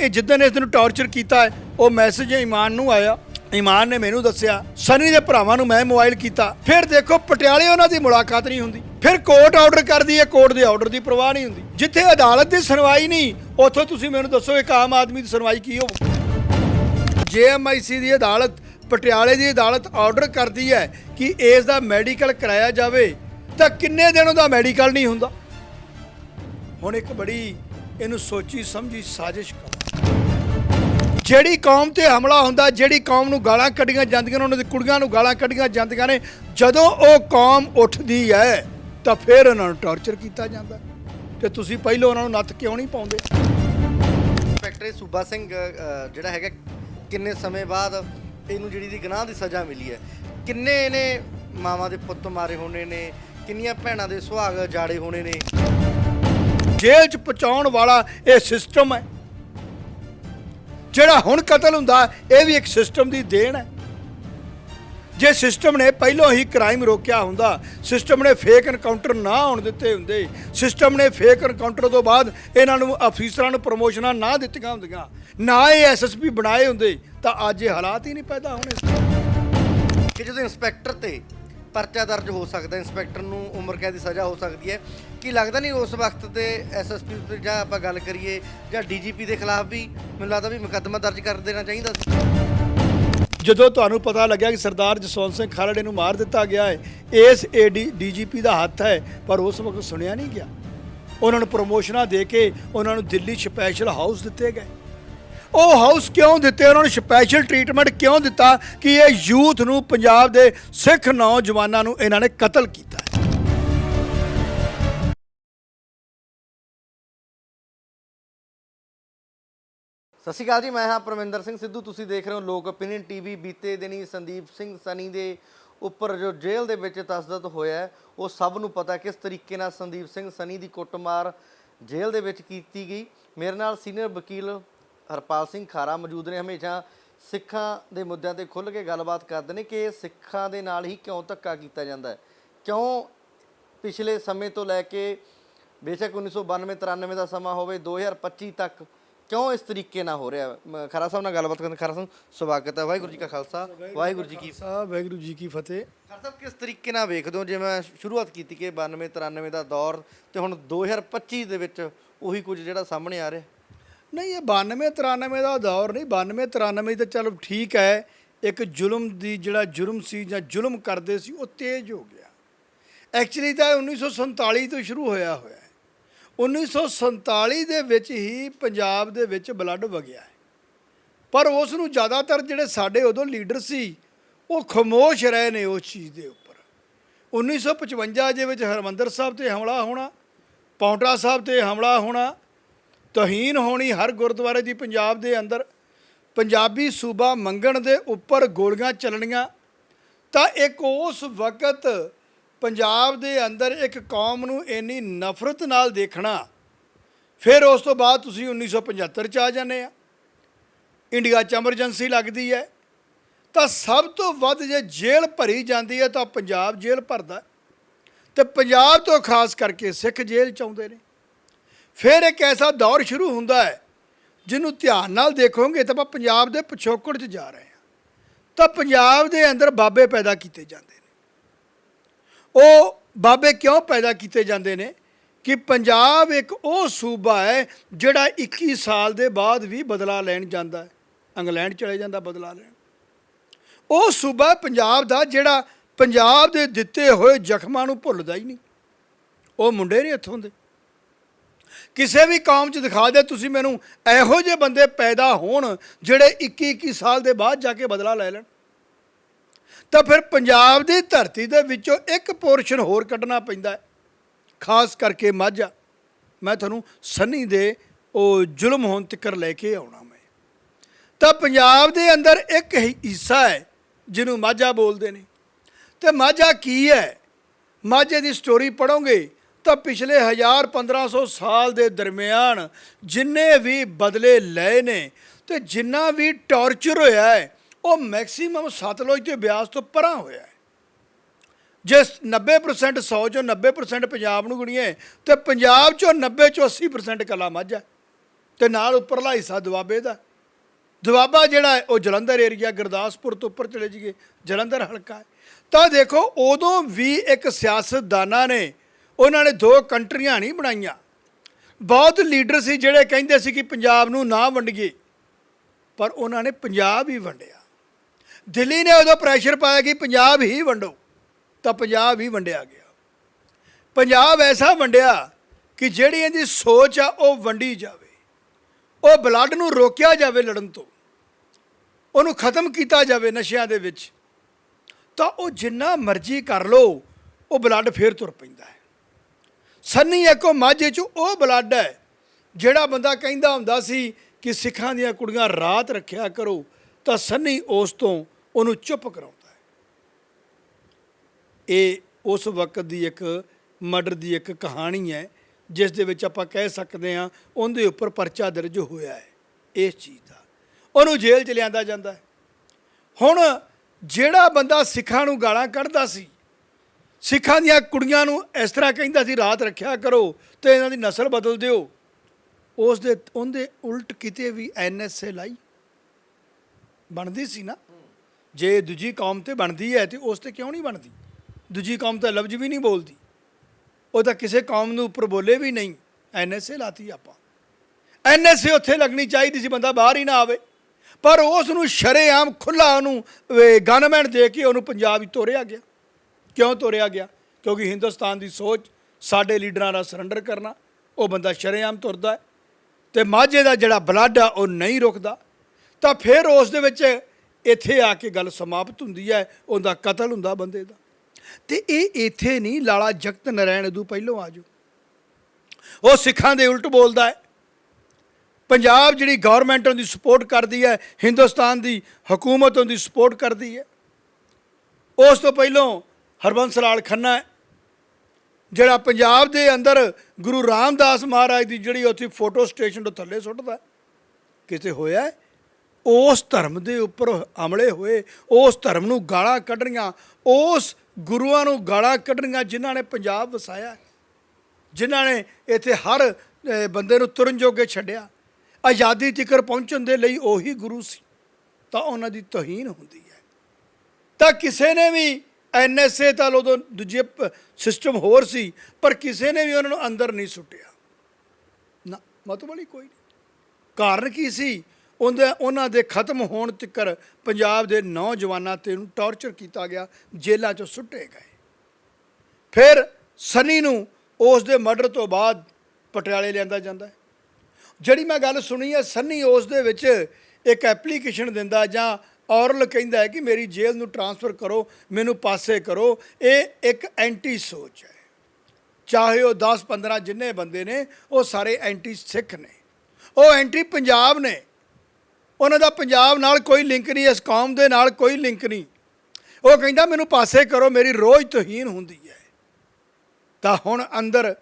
ਇਹ ਜਿੱਦਣ ਇਸ ਨੂੰ ਟਾਰਚਰ ਕੀਤਾ ਹੈ, ਉਹ ਮੈਸੇਜ ਇਮਾਨ ਨੂੰ ਆਇਆ। ਇਮਾਨ ਨੇ ਮੈਨੂੰ ਦੱਸਿਆ, ਸਨੀ ਦੇ ਭਰਾਵਾਂ ਨੂੰ ਮੈਂ ਮੋਬਾਈਲ ਕੀਤਾ। ਫਿਰ ਦੇਖੋ, ਪਟਿਆਲੇ ਉਹਨਾਂ ਦੀ ਮੁਲਾਕਾਤ ਨਹੀਂ ਹੁੰਦੀ। ਫਿਰ ਕੋਰਟ ਆਰਡਰ ਕਰਦੀ ਹੈ ਕੋਰਟ ਦੇ ਆਰਡਰ ਦੀ ਪਰਵਾਹ ਨਹੀਂ ਹੁੰਦੀ। ਜਿੱਥੇ ਅਦਾਲਤ ਦੀ ਸੁਣਵਾਈ ਨਹੀਂ, ਉੱਥੋਂ ਤੁਸੀਂ ਮੈਨੂੰ ਦੱਸੋ ਇੱਕ ਆਮ ਆਦਮੀ ਦੀ ਸੁਣਵਾਈ ਕੀ ਹੋਊ? ਜੇਐਮਆਈਸੀ ਦੀ ਅਦਾਲਤ, ਪਟਿਆਲੇ ਦੀ ਅਦਾਲਤ ਆਰਡਰ ਕਰਦੀ ਹੈ ਕਿ ਇਸ ਦਾ ਮੈਡੀਕਲ ਕਰਾਇਆ ਜਾਵੇ, ਤਾਂ ਕਿੰਨੇ ਦਿਨ ਉਹਦਾ ਮੈਡੀਕਲ ਨਹੀਂ ਹੁੰਦਾ? ਹੁਣ ਇੱਕ ਬੜੀ ਇਹਨੂੰ ਸੋਚੀ ਸਮਝੀ ਸਾਜ਼ਿਸ਼ ਕਰੋ ਜਿਹੜੀ ਕੌਮ ਤੇ ਹਮਲਾ ਹੁੰਦਾ ਜਿਹੜੀ ਕੌਮ ਨੂੰ ਗਾਲਾਂ ਕੱਢੀਆਂ ਜਾਂਦੀਆਂ ਨੇ ਉਹਨਾਂ ਦੀ ਕੁੜੀਆਂ ਨੂੰ ਗਾਲਾਂ ਕੱਢੀਆਂ ਜਾਂਦੀਆਂ ਨੇ ਜਦੋਂ ਉਹ ਕੌਮ ਉੱਠਦੀ ਹੈ ਤਾਂ ਫਿਰ ਉਹਨਾਂ ਨੂੰ ਟਾਰਚਰ ਕੀਤਾ ਜਾਂਦਾ ਤੇ ਤੁਸੀਂ ਪਹਿਲਾਂ ਉਹਨਾਂ ਨੂੰ ਨੱਥ ਕਿਉਂ ਨਹੀਂ ਪਾਉਂਦੇ? ਇੰਸਪੈਕਟਰ ਸੂਬਾ ਸਿੰਘ ਜਿਹੜਾ ਹੈਗਾ ਕਿੰਨੇ ਸਮੇਂ ਬਾਅਦ ਇਹਨੂੰ ਜਿਹੜੀ ਦੀ ਗੁਨਾਹ ਦੀ ਸਜ਼ਾ ਮਿਲੀ ਹੈ? ਕਿੰਨੇ ਇਹਨੇ ਮਾਵਾਂ ਦੇ ਪੁੱਤ ਮਾਰੇ ਹੋਣੇ ਨੇ? ਕਿੰਨੀਆਂ ਭੈਣਾਂ ਦੇ ਸੁਹਾਗ ਜਾੜੇ ਹੋਣੇ ਨੇ? ਜੇਲ੍ਹ 'ਚ ਪਹੁੰਚਾਉਣ ਵਾਲਾ ਇਹ ਸਿਸਟਮ ਹੈ। ਜਿਹੜਾ ਹੁਣ ਕਤਲ ਹੁੰਦਾ, ਇਹ ਵੀ ਇੱਕ ਸਿਸਟਮ ਦੀ ਦੇਣ ਹੈ। ਜੇ ਸਿਸਟਮ ਨੇ ਪਹਿਲਾਂ ਹੀ ਕ੍ਰਾਈਮ ਰੋਕਿਆ ਹੁੰਦਾ ਸਿਸਟਮ ਨੇ ਫੇਕ ਐਨਕਾਊਂਟਰ ਨਾ ਹੋਣ ਦਿੱਤੇ ਹੁੰਦੇ ਸਿਸਟਮ ਨੇ ਫੇਕ ਐਨਕਾਊਂਟਰ ਤੋਂ ਬਾਅਦ ਇਹਨਾਂ ਨੂੰ ਅਫੀਸਰਾਂ ਨੂੰ ਪ੍ਰਮੋਸ਼ਨਾਂ ਨਾ ਦਿੱਤੀਆਂ ਹੁੰਦੀਆਂ, ਨਾ ਇਹ ਐਸਐਸਪੀ ਬਣਾਏ ਹੁੰਦੇ, ਤਾਂ ਅੱਜ ਇਹ ਹਾਲਾਤ ਹੀ ਨਹੀਂ ਪੈਦਾ ਹੋਣੇ। ਕਿ ਜਦੋਂ ਇੰਸਪੈਕਟਰ ਤੇ ਪਰਚਾ ਦਰਜ ਹੋ ਸਕਦਾ, ਇੰਸਪੈਕਟਰ ਨੂੰ ਉਮਰ ਕੈਦ ਦੀ ਸਜ਼ਾ ਹੋ ਸਕਦੀ ਹੈ। ਕੀ ਲੱਗਦਾ ਨਹੀਂ ਉਸ ਵਕਤ ਤੇ ਐਸਐਸਪੀ ਤੇ ਜਾਂ ਆਪਾਂ ਗੱਲ ਕਰੀਏ ਜਾਂ ਡੀਜੀਪੀ ਦੇ ਖਿਲਾਫ ਵੀ, ਮੈਨੂੰ ਲੱਗਦਾ ਵੀ ਮੁਕੱਦਮਾ ਦਰਜ ਕਰ ਦੇਣਾ ਚਾਹੀਦਾ ਸੀ। ਜਦੋਂ ਤੁਹਾਨੂੰ ਪਤਾ ਲੱਗਿਆ ਕਿ ਸਰਦਾਰ ਜਸਵੰਤ ਸਿੰਘ ਖਾਲੜੇ ਨੂੰ ਮਾਰ ਦਿੱਤਾ ਗਿਆ ਹੈ, ਇਸ ਏਡੀ ਡੀਜੀਪੀ ਦਾ ਹੱਥ ਹੈ, ਪਰ ਉਸ ਵਕਤ ਸੁਣਿਆ ਨਹੀਂ ਗਿਆ। ਉਹਨਾਂ ਨੂੰ ਪ੍ਰਮੋਸ਼ਨਾਂ ਦੇ ਕੇ ਉਹਨਾਂ ਨੂੰ ਦਿੱਲੀ ਸਪੈਸ਼ਲ ਹਾਊਸ ਦਿੱਤੇ ਗਏ। ਉਹ ਹਾਊਸ ਕਿਉਂ ਦਿੱਤੇ? ਉਹਨਾਂ ਨੂੰ ਸਪੈਸ਼ਲ ਟ੍ਰੀਟਮੈਂਟ ਕਿਉਂ ਦਿੱਤਾ ਕਿ ਇਹ ਯੂਥ ਨੂੰ, ਪੰਜਾਬ ਦੇ ਸਿੱਖ ਨੌਜਵਾਨਾਂ ਨੂੰ ਇਹਨਾਂ ਨੇ ਕਤਲ ਕੀਤਾ? ਸਤਿ ਸ਼੍ਰੀ ਅਕਾਲ ਜੀ, ਮੈਂ ਹਾਂ ਪਰਮਿੰਦਰ ਸਿੰਘ ਸਿੱਧੂ। ਤੁਸੀਂ ਦੇਖ ਰਹੇ ਹੋ ਲੋਕ ਓਪੀਨੀਅਨ ਟੀਵੀ ਬੀਤੇ ਦਿਨੀ ਸੰਦੀਪ ਸਿੰਘ ਸਨੀ ਦੇ ਉੱਪਰ ਜੋ ਜੇਲ੍ਹ ਦੇ ਵਿੱਚ ਤਸਦਦ ਹੋਇਆ ਉਹ ਸਭ ਨੂੰ ਪਤਾ ਕਿਸ ਤਰੀਕੇ ਨਾਲ ਸੰਦੀਪ ਸਿੰਘ ਸਨੀ ਦੀ ਕੁੱਟਮਾਰ ਜੇਲ੍ਹ ਦੇ ਵਿੱਚ ਕੀਤੀ ਗਈ। ਮੇਰੇ ਨਾਲ ਸੀਨੀਅਰ ਵਕੀਲ ਹਰਪਾਲ ਸਿੰਘ ਖਾਰਾ ਮੌਜੂਦ ਨੇ ਹਮੇਸ਼ਾ ਸਿੱਖਾਂ ਦੇ ਮੁੱਦਿਆਂ ਤੇ ਖੁੱਲ੍ਹ ਕੇ ਗੱਲਬਾਤ ਕਰਦੇ ਨੇ ਕਿ ਸਿੱਖਾਂ ਦੇ ਨਾਲ ਹੀ ਕਿਉਂ ਧੱਕਾ ਕੀਤਾ ਜਾਂਦਾ ਹੈ? ਕਿਉਂ ਪਿਛਲੇ ਸਮੇਂ ਤੋਂ ਲੈ ਕੇ ਬੇਸ਼ੱਕ 1992 93 ਦਾ ਸਮਾਂ ਹੋਵੇ 2025 ਤੱਕ ਕਿਉਂ ਇਸ ਤਰੀਕੇ ਨਾਲ ਹੋ ਰਿਹਾ ਖਰਾ ਸਾਹਿਬ ਨਾਲ ਗੱਲਬਾਤ ਕਰਨ ਖਰਾ ਸਾਹਿਬ ਸਵਾਗਤ ਹੈ। ਵਾਹਿਗੁਰੂ ਜੀ ਕਾ ਖਾਲਸਾ। ਵਾਹਿਗੁਰੂ ਜੀ ਕੀ ਫਤਿਹ। ਸਾਹਿਬ ਵਾਹਿਗੁਰੂ ਜੀ ਕੀ ਫਤਿਹ। ਖਰਾ ਸਾਹਿਬ ਕਿਸ ਤਰੀਕੇ ਨਾਲ ਵੇਖਦੇ ਹੋ? ਜਿਵੇਂ ਮੈਂ ਸ਼ੁਰੂਆਤ ਕੀਤੀ ਕਿ 92 93 ਦਾ ਦੌਰ ਤੇ ਹੁਣ 2025 ਦੇ ਵਿੱਚ ਉਹੀ ਕੁਝ ਜਿਹੜਾ ਸਾਹਮਣੇ ਆ ਰਿਹਾ। ਨਹੀਂ, ਇਹ 92 93 ਦਾ ਦੌਰ ਨਹੀਂ 92 93 ਤਾਂ ਚਲੋ ਠੀਕ ਹੈ। ਇੱਕ ਜ਼ੁਲਮ ਦੀ ਜਿਹੜਾ ਜੁਰਮ ਸੀ ਜਾਂ ਜ਼ੁਲਮ ਕਰਦੇ ਸੀ, ਉਹ ਤੇਜ਼ ਹੋ ਗਿਆ। ਐਕਚੁਅਲੀ ਤਾਂ ਇਹ 1947 ਤੋਂ ਸ਼ੁਰੂ ਹੋਇਆ ਹੋਇਆ ਹੈ। 1947 ਦੇ ਵਿੱਚ ਹੀ ਪੰਜਾਬ ਦੇ ਵਿੱਚ ਬਲੱਡ ਵਗਿਆ ਹੈ। ਪਰ ਉਸ ਨੂੰ ਜ਼ਿਆਦਾਤਰ ਜਿਹੜੇ ਸਾਡੇ ਉਦੋਂ ਲੀਡਰ ਸੀ, ਉਹ ਖਮੋਸ਼ ਰਹੇ ਨੇ ਉਸ ਚੀਜ਼ ਦੇ ਉੱਪਰ। 1955 ਦੇ ਵਿੱਚ ਹਰਮੰਦਰ ਸਾਹਿਬ ਤੇ ਹਮਲਾ ਹੋਣਾ, ਪੌਂਟਾ ਸਾਹਿਬ ਤੇ ਹਮਲਾ ਹੋਣਾ ਤੋਹੀਨ ਹੋਣੀ ਹਰ ਗੁਰਦੁਆਰੇ ਦੀ ਪੰਜਾਬ ਦੇ ਅੰਦਰ ਪੰਜਾਬੀ ਸੂਬਾ ਮੰਗਣ ਦੇ ਉੱਪਰ ਗੋਲੀਆਂ ਚੱਲਣੀਆਂ, ਤਾਂ ਇੱਕ ਉਸ ਵਕਤ ਪੰਜਾਬ ਦੇ ਅੰਦਰ ਇੱਕ ਕੌਮ ਨੂੰ ਇੰਨੀ ਨਫ਼ਰਤ ਨਾਲ ਦੇਖਣਾ, ਫਿਰ ਉਸ ਤੋਂ ਬਾਅਦ ਤੁਸੀਂ 1975 ਚ ਆ ਜਾਂਦੇ ਆ। ਇੰਡੀਆ ਚ ਐਮਰਜੈਂਸੀ ਲੱਗਦੀ ਹੈ, ਤਾਂ ਸਭ ਤੋਂ ਵੱਧ ਜੇ ਜੇਲ੍ਹ ਭਰੀ ਜਾਂਦੀ ਹੈ ਤਾਂ ਪੰਜਾਬ ਜੇਲ੍ਹ ਭਰਦਾ ਤੇ ਪੰਜਾਬ ਤੋਂ ਖਾਸ ਕਰਕੇ ਸਿੱਖ ਜੇਲ੍ਹ ਚ ਆਉਂਦੇ ਨੇ। ਫਿਰ ਇੱਕ ਐਸਾ ਦੌਰ ਸ਼ੁਰੂ ਹੁੰਦਾ ਹੈ, ਜਿਹਨੂੰ ਧਿਆਨ ਨਾਲ ਦੇਖੋਗੇ ਤਾਂ ਆਪਾਂ ਪੰਜਾਬ ਦੇ ਪਿਛੋਕੜ 'ਚ ਜਾ ਰਹੇ ਹਾਂ। ਤਾਂ ਪੰਜਾਬ ਦੇ ਅੰਦਰ ਬਾਬੇ ਪੈਦਾ ਕੀਤੇ ਜਾਂਦੇ ਨੇ। ਉਹ ਬਾਬੇ ਕਿਉਂ ਪੈਦਾ ਕੀਤੇ ਜਾਂਦੇ ਨੇ? ਕਿ ਪੰਜਾਬ ਇੱਕ ਉਹ ਸੂਬਾ ਹੈ ਜਿਹੜਾ 21 ਸਾਲ ਦੇ ਬਾਅਦ ਵੀ ਬਦਲਾ ਲੈਣ ਜਾਂਦਾ ਹੈ। ਇੰਗਲੈਂਡ ਚਲੇ ਜਾਂਦਾ ਬਦਲਾ ਲੈਣ। ਉਹ ਸੂਬਾ ਪੰਜਾਬ ਦਾ ਜਿਹੜਾ ਪੰਜਾਬ ਦੇ ਦਿੱਤੇ ਹੋਏ ਜ਼ਖਮਾਂ ਨੂੰ ਭੁੱਲਦਾ ਹੀ ਨਹੀਂ। ਉਹ ਮੁੰਡੇ ਨੇ ਇੱਥੋਂ ਦੇ। ਕਿਸੇ ਵੀ ਕੌਮ 'ਚ ਦਿਖਾ ਦੇ, ਤੁਸੀਂ ਮੈਨੂੰ ਇਹੋ ਜਿਹੇ ਬੰਦੇ ਪੈਦਾ ਹੋਣ ਜਿਹੜੇ 21 21 ਸਾਲ ਦੇ ਬਾਅਦ ਜਾ ਕੇ ਬਦਲਾ ਲੈ ਲੈਣ। ਤਾਂ ਫਿਰ ਪੰਜਾਬ ਦੀ ਧਰਤੀ ਦੇ ਵਿੱਚੋਂ ਇੱਕ ਪੋਰਸ਼ਨ ਹੋਰ ਕੱਢਣਾ ਪੈਂਦਾ ਹੈ। ਖਾਸ ਕਰਕੇ ਮਾਝਾ। ਮੈਂ ਤੁਹਾਨੂੰ ਸੰਨੀ ਦੇ ਉਹ ਜ਼ੁਲਮ ਹੋਣ ਤੱਕਰ ਲੈ ਕੇ ਆਉਣਾ ਮੈਂ। ਤਾਂ ਪੰਜਾਬ ਦੇ ਅੰਦਰ ਇੱਕ ਹਿੱਸਾ ਹੈ, ਜਿਹਨੂੰ ਮਾਝਾ ਬੋਲਦੇ ਨੇ। ਤੇ ਮਾਝਾ ਕੀ ਹੈ? ਮਾਝੇ ਦੀ ਸਟੋਰੀ ਪੜੋਗੇ ਤਾਂ ਪਿਛਲੇ 1000 1500 ਸਾਲ ਦੇ ਦਰਮਿਆਨ ਜਿੰਨੇ ਵੀ ਬਦਲੇ ਲਏ ਨੇ ਤੇ ਜਿੰਨਾ ਵੀ ਟੌਰਚਰ ਹੋਇਆ ਹੈ, ਉਹ ਮੈਕਸਿਮਮ ਸਤਲੁਜ ਤੇ ਬਿਆਸ ਤੋਂ ਪਰਾਂ ਹੋਇਆ ਹੈ। ਜੇ 90% 100 ਚੋਂ 90% ਪੰਜਾਬ ਨੂੰ ਗੁਣੀਏ, ਤੇ ਪੰਜਾਬ ਚੋਂ 90 ਚੋਂ 80% ਕਲਾ ਮਾਝਾ ਤੇ ਨਾਲ ਉੱਪਰਲਾ ਹਿੱਸਾ ਦੁਆਬੇ ਦਾ। ਦੁਆਬਾ ਜਿਹੜਾ ਉਹ ਜਲੰਧਰ ਏਰੀਆ ਗੁਰਦਾਸਪੁਰ ਤੋਂ ਉੱਪਰ ਚਲੇ ਜੀਏ ਜਲੰਧਰ ਹਲਕਾ ਹੈ। ਤਾਂ ਦੇਖੋ, ਉਦੋਂ ਵੀ ਇੱਕ ਸਿਆਸਤਦਾਨਾਂ ਨੇ ਉਹਨਾਂ ਨੇ ਦੋ ਕੰਟਰੀਆਂ ਨਹੀਂ ਬਣਾਈਆਂ। ਬਹੁਤ ਲੀਡਰ ਸੀ ਜਿਹੜੇ ਕਹਿੰਦੇ ਸੀ ਕਿ ਪੰਜਾਬ ਨੂੰ ਨਾ ਵੰਡੀਏ, ਪਰ ਉਹਨਾਂ ਨੇ ਪੰਜਾਬ ਹੀ ਵੰਡਿਆ। ਦਿੱਲੀ ਨੇ ਉਦੋਂ ਪ੍ਰੈਸ਼ਰ ਪਾਇਆ ਕਿ ਪੰਜਾਬ ਹੀ ਵੰਡੋ, ਤਾਂ ਪੰਜਾਬ ਹੀ ਵੰਡਿਆ ਗਿਆ। ਪੰਜਾਬ ਐਸਾ ਵੰਡਿਆ ਕਿ ਜਿਹੜੀ ਇਹਦੀ ਸੋਚ ਆ ਉਹ ਵੰਡੀ ਜਾਵੇ। ਉਹ ਬਲੱਡ ਨੂੰ ਰੋਕਿਆ ਜਾਵੇ ਲੜਨ ਤੋਂ। ਉਹਨੂੰ ਖਤਮ ਕੀਤਾ ਜਾਵੇ ਨਸ਼ਿਆਂ ਦੇ ਵਿੱਚ। ਤਾਂ ਉਹ ਜਿੰਨਾ ਮਰਜ਼ੀ ਕਰ ਲੋ ਉਹ ਬਲੱਡ ਫੇਰ ਤੁਰ ਪੈਂਦਾ ਹੈ। ਸੰਨੀ ਇੱਕੋ ਮਾਝੇ ਚ ਉਹ ਬਲੱਡ ਹੈ, ਜਿਹੜਾ ਬੰਦਾ ਕਹਿੰਦਾ ਹੁੰਦਾ ਸੀ ਕਿ ਸਿੱਖਾਂ ਦੀਆਂ ਕੁੜੀਆਂ ਰਾਤ ਰੱਖਿਆ ਕਰੋ, ਤਾਂ ਸੰਨੀ ਉਸ ਤੋਂ ਉਹਨੂੰ ਚੁੱਪ ਕਰਾਉਂਦਾ ਹੈ। ਇਹ ਉਸ ਵਕਤ ਦੀ ਇੱਕ ਮਰਡਰ ਦੀ ਇੱਕ ਕਹਾਣੀ ਹੈ, ਜਿਸ ਦੇ ਵਿੱਚ ਆਪਾਂ ਕਹਿ ਸਕਦੇ ਹਾਂ ਉਹਦੇ ਉੱਪਰ ਪਰਚਾ ਦਰਜ ਹੋਇਆ ਹੈ, ਇਸ ਚੀਜ਼ ਦਾ। ਉਹਨੂੰ ਜੇਲ੍ਹ ਚ ਲਿਆਂਦਾ ਜਾਂਦਾ ਹੈ। ਹੁਣ ਜਿਹੜਾ ਬੰਦਾ ਸਿੱਖਾਂ ਨੂੰ ਗਾਲਾਂ ਕੱਢਦਾ ਸੀ ਸਿੱਖਾਂ ਦੀਆਂ ਕੁੜੀਆਂ ਨੂੰ ਇਸ ਤਰ੍ਹਾਂ ਕਹਿੰਦਾ ਸੀ, ਰਾਤ ਰੱਖਿਆ ਕਰੋ ਤੇ ਇਹਨਾਂ ਦੀ ਨਸਲ ਬਦਲ ਦਿਓ। ਉਸ ਦੇ, ਉਹਦੇ ਉਲਟ ਕਿਤੇ ਵੀ ਐਨਐਸਏ ਲਾਈ। ਬਣਦੀ ਸੀ ਨਾ। ਜੇ ਦੂਜੀ ਕੌਮ ਤੇ ਬਣਦੀ ਹੈ ਤੇ ਉਸ ਤੇ ਕਿਉਂ ਨਹੀਂ ਬਣਦੀ? ਦੂਜੀ ਕੌਮ ਤਾਂ ਲਫ਼ਜ਼ ਵੀ ਨਹੀਂ ਬੋਲਦੀ। ਉਹ ਤਾਂ ਕਿਸੇ ਕੌਮ ਨੂੰ ਉੱਪਰ ਬੋਲੇ ਵੀ ਨਹੀਂ। ਐਨਐਸਏ ਲਾਤੀ ਆਪਾਂ। ਐਨਐਸਏ ਉੱਥੇ ਲੱਗਣੀ ਚਾਹੀਦੀ ਸੀ, ਬੰਦਾ ਬਾਹਰ ਹੀ ਨਾ ਆਵੇ। ਪਰ ਉਸ ਨੂੰ ਸ਼ਰੇਆਮ ਖੁੱਲਾ ਉਹਨੂੰ ਗਨਮੈਨ ਦੇ ਕੇ ਉਹਨੂੰ ਪੰਜਾਬ ਹੀ ਤੋਰਿਆ ਗਿਆ। ਕਿਉਂ ਤੋਰਿਆ ਗਿਆ? ਕਿਉਂਕਿ ਹਿੰਦੁਸਤਾਨ ਦੀ ਸੋਚ, ਸਾਡੇ ਲੀਡਰਾਂ ਦਾ ਸਰੈਂਡਰ ਕਰਨਾ, ਉਹ ਬੰਦਾ ਸ਼ਰੇਆਮ ਤੁਰਦਾ ਹੈ ਤੇ ਮਾਝੇ ਦਾ ਜਿਹੜਾ ਬਲੱਡ ਆ, ਉਹ ਨਹੀਂ ਰੁਕਦਾ। ਤਾਂ ਫਿਰ ਉਸ ਦੇ ਵਿੱਚ ਇੱਥੇ ਆ ਕੇ ਗੱਲ ਸਮਾਪਤ ਹੁੰਦੀ ਹੈ, ਉਹਦਾ ਕਤਲ ਹੁੰਦਾ ਬੰਦੇ ਦਾ। ਤੇ ਇਹ ਇੱਥੇ ਨਹੀਂ, ਲਾਲਾ ਜਗਤ ਨਰਾਇਣ ਇਦੋਂ ਪਹਿਲੋਂ ਆਜੋ ਉਹ ਸਿੱਖਾਂ ਦੇ ਉਲਟ ਬੋਲਦਾ ਹੈ। ਪੰਜਾਬ ਜਿਹੜੀ ਗਵਰਨਮੈਂਟ ਉਹਦੀ ਸਪੋਰਟ ਕਰਦੀ ਹੈ, ਹਿੰਦੁਸਤਾਨ ਦੀ ਹਕੂਮਤ ਉਹਦੀ ਸਪੋਰਟ ਕਰਦੀ ਹੈ। ਉਸ ਤੋਂ ਪਹਿਲੋਂ ਹਰਬੰਸ ਲਾਲ ਖੰਨਾ ਹੈ, ਜਿਹੜਾ ਪੰਜਾਬ ਦੇ ਅੰਦਰ ਗੁਰੂ ਰਾਮਦਾਸ ਮਹਾਰਾਜ ਦੀ ਜਿਹੜੀ ਉੱਥੇ ਫੋਟੋ ਸਟੇਸ਼ਨ ਤੋਂ ਥੱਲੇ ਸੁੱਟਦਾ ਕਿਤੇ ਹੋਇਆ ਉਸ ਧਰਮ ਦੇ ਉੱਪਰ ਅਮਲੇ ਹੋਏ, ਉਸ ਧਰਮ ਨੂੰ ਗਾਲਾਂ ਕੱਢਣੀਆਂ, ਉਸ ਗੁਰੂਆਂ ਨੂੰ ਗਾਲਾਂ ਕੱਢਣੀਆਂ ਜਿਨ੍ਹਾਂ ਨੇ ਪੰਜਾਬ ਵਸਾਇਆ ਜਿਨ੍ਹਾਂ ਨੇ ਇੱਥੇ ਹਰ ਬੰਦੇ ਨੂੰ ਤੁਰਨ ਜੋਗੇ ਛੱਡਿਆ। ਆਜ਼ਾਦੀ ਤੀਕਰ ਪਹੁੰਚਣ ਦੇ ਲਈ ਉਹੀ ਗੁਰੂ ਸੀ, ਤਾਂ ਉਹਨਾਂ ਦੀ ਤੋਹੀਨ ਹੁੰਦੀ ਹੈ। ਤਾਂ ਕਿਸੇ ਨੇ ਵੀ ਐਨਐਸਏ ਤਾਂ ਉਦੋਂ ਦੂਜੇ ਸਿਸਟਮ ਹੋਰ ਸੀ, ਪਰ ਕਿਸੇ ਨੇ ਵੀ ਉਹਨਾਂ ਨੂੰ ਅੰਦਰ ਨਹੀਂ ਸੁੱਟਿਆ। ਨਾ, ਮਤਲਬ ਵਾਲੀ ਕੋਈ ਨਹੀਂ। ਕਾਰਨ ਕੀ ਸੀ? ਉਹਦੇ, ਉਹਨਾਂ ਦੇ ਖਤਮ ਹੋਣ ਤੱਕਰ ਪੰਜਾਬ ਦੇ ਨੌਜਵਾਨਾਂ ਤੇ ਨੂੰ ਟੌਰਚਰ ਕੀਤਾ ਗਿਆ, ਜੇਲ੍ਹਾਂ 'ਚੋਂ ਸੁੱਟੇ ਗਏ। ਫਿਰ ਸਨੀ ਨੂੰ ਉਸ ਦੇ ਮਰਡਰ ਤੋਂ ਬਾਅਦ ਪਟਿਆਲੇ ਲਿਆਂਦਾ ਜਾਂਦਾ ਜਿਹੜੀ ਮੈਂ ਗੱਲ ਸੁਣੀ ਹੈ, ਸੰਨੀ ਉਸ ਦੇ ਵਿੱਚ ਇੱਕ ਐਪਲੀਕੇਸ਼ਨ ਦਿੰਦਾ ਜਾਂ ਔਰਲ ਕਹਿੰਦਾ ਹੈ ਕਿ ਮੇਰੀ ਜੇਲ੍ਹ ਨੂੰ ਟਰਾਂਸਫਰ ਕਰੋ, ਮੈਨੂੰ ਪਾਸੇ ਕਰੋ। ਇਹ ਇੱਕ ਐਂਟੀ ਸੋਚ ਹੈ। ਚਾਹੇ ਉਹ 10 15 ਜਿੰਨੇ ਬੰਦੇ ਨੇ, ਉਹ ਸਾਰੇ ਐਂਟੀ ਸਿੱਖ ਨੇ। ਉਹ ਐਂਟੀ ਪੰਜਾਬ ਨੇ। ਉਹਨਾਂ ਦਾ ਪੰਜਾਬ ਨਾਲ ਕੋਈ ਲਿੰਕ ਨਹੀਂ, ਇਸ ਕੌਮ ਦੇ ਨਾਲ ਕੋਈ ਲਿੰਕ ਨਹੀਂ। ਉਹ ਕਹਿੰਦਾ, ਮੈਨੂੰ ਪਾਸੇ ਕਰੋ, ਮੇਰੀ ਰੋਜ਼ ਤੋਹੀਨ ਹੁੰਦੀ ਹੈ। ਤਾਂ ਹੁਣ ਅੰਦਰ